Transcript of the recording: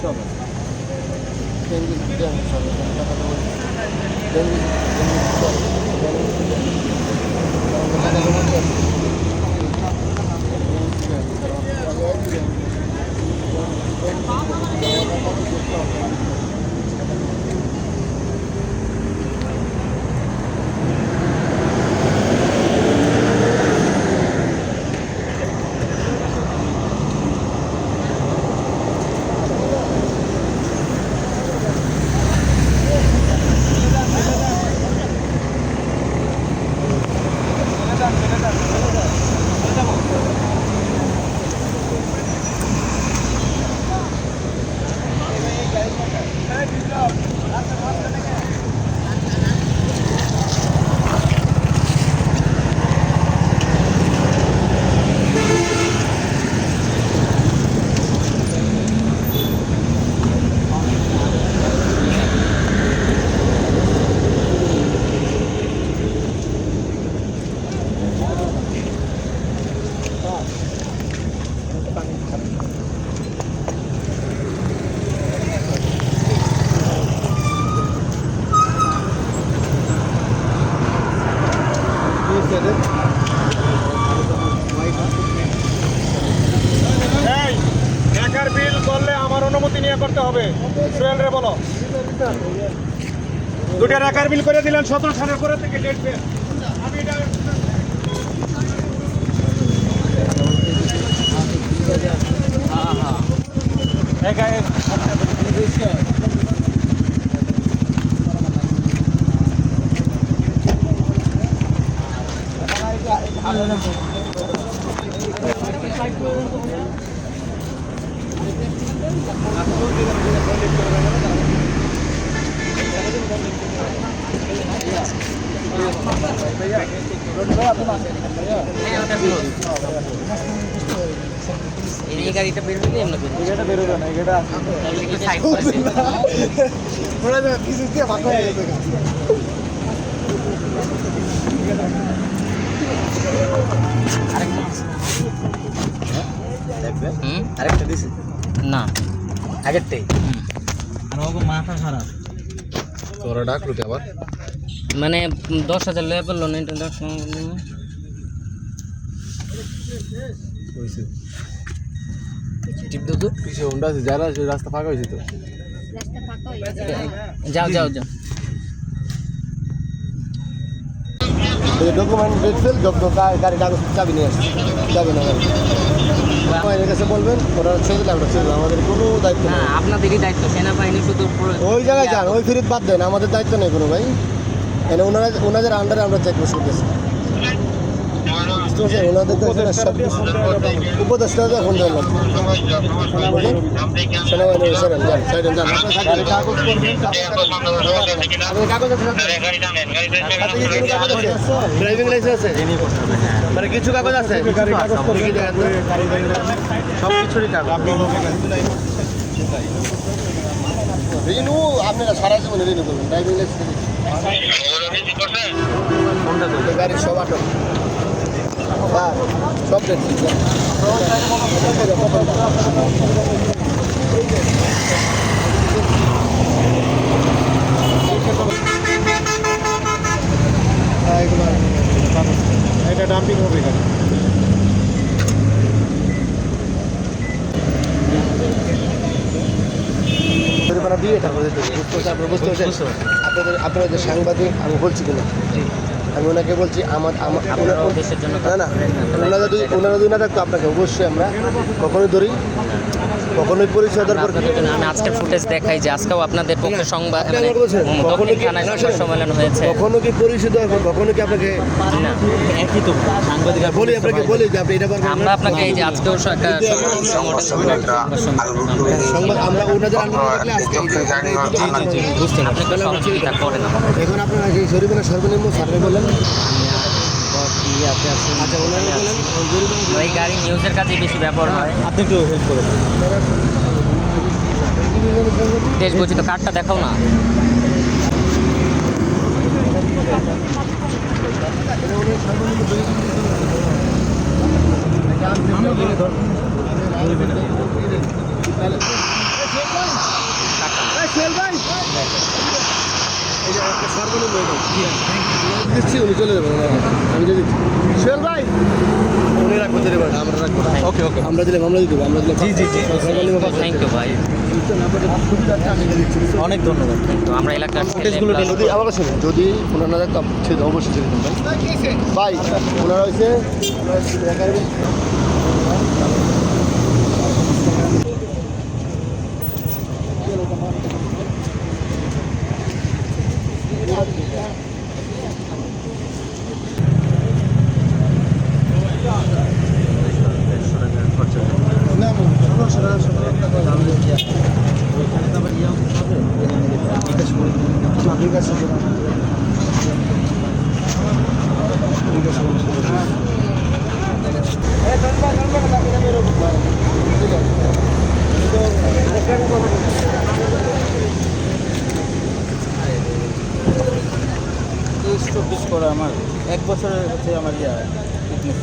সব আছে একার বিল করলে আমার অনুমতি নিয়ে করতে হবে। সোহেল বলো। দুটা রেকার বিল করে দিলেন, সতেরো সালের পরে থেকে ডেট পেয়ে আমি এটা একা- এই গাড়িটা বেরোবে এমনি এটা বেরোবে না এটা তাহলে কি কিছু দিয়ে ফাঁকা হয়ে গেছে আগেরটাই। মাথা খারাপ। তোরা ডাক কে আবার? মানে দশ হাজার লয়ে পড়ল না ইন্টারন্যাশনাল হয়েছে টিপ দাও তো। পিছিয়ে হোন্ডা আছে যারা আছে রাস্তা ফাঁকা হয়েছে তো। রাস্তা ফাঁকা যাও যাও যাও। ডকুমেন্ট দেখছেন গাড়ি কাগজ চাবি নিয়ে আসছে চাবি না আমাদের কাছে বলবেন ওরা ছেড়ে দিলে আমরা ছেড়ে আমাদের কোনো দায়িত্ব না নেই আপনাদেরই দায়িত্ব সেনাবাহিনী শুধু ওই জায়গায় যান ওই ফিরিত বাদ দেন আমাদের দায়িত্ব নেই কোনো ভাই মানে ওনারা ওনাদের আন্ডারে আমরা চেক করতেছি। বুঝতে পারছেন? ওনাদের উপদেষ্টা ফোন দেওয়া লাগবে। সেনাবাহিনী যান যান। আছে ড্রাইভিং লাইসেন্স আছে? মানে কিছু কাগজ আছে? গাড়ি? সব কিছুরই কাগজ। রিনু আপনারা সারা জীবনে রিনু করবেন। Driving license. গাড়ির সব আটক। এটা ডাম্পিং হবে পারছেন? আপনাদের আপনারা যে সাংবাদিক আমি বলছি কিনা? আমি ওনাকে বলছি আমার না না ওনারা যদি ওনারা যদি না থাকতো আপনাকে অবশ্যই আমরা কখনোই ধরি। কখনোই পরিচয় দরকার আমি আজকে ফুটেজ দেখাই যে আজকেও আপনাদের পক্ষে সংবাদ আপনি মানে কখনো কি- থানায় সংবাদ সম্মেলন হয়েছে। কখনো কি পরিচিত এখন কখনো কি আপনাকে না। একই তো সাংবাদিক বলি আপনাকে বলি যে আপনি এটা আমরা আপনাকে এই যে আজকেও একটা সংবাদ সংবাদ আমরা ওনাদের থাকলে আজকে এই যে- বুঝতে আপনি সহযোগিতা করেন এখন আপনারা যে সরিবেনা সর্বনিম্ন সার্ভে বলেন আচ্ছা ওনারা বলেন এই গাড়ি নিউজের কাছে বেশি ব্যবহার হয়। আপনি একটু হেল্প করে দেশ বলছি তো কার্ডটা দেখাও না। আমি যদি সোহেল ভাই আমরা রাখব ওকে ওকে আমরা দিলাম আমরা দিয়ে দেবো আমরা দিলাম জি জি জি। থ্যাংক ইউ ভাই। অনেক ধন্যবাদ। তো আমরা এলাকার ফুটেজগুলো যদি আমার কাছে যদি ওনারা অবশ্যই ভাই। ওনারা হয়েছে চব্বিশ করা আমার এক বছরের হচ্ছে আমার ইয়া ফিটনেস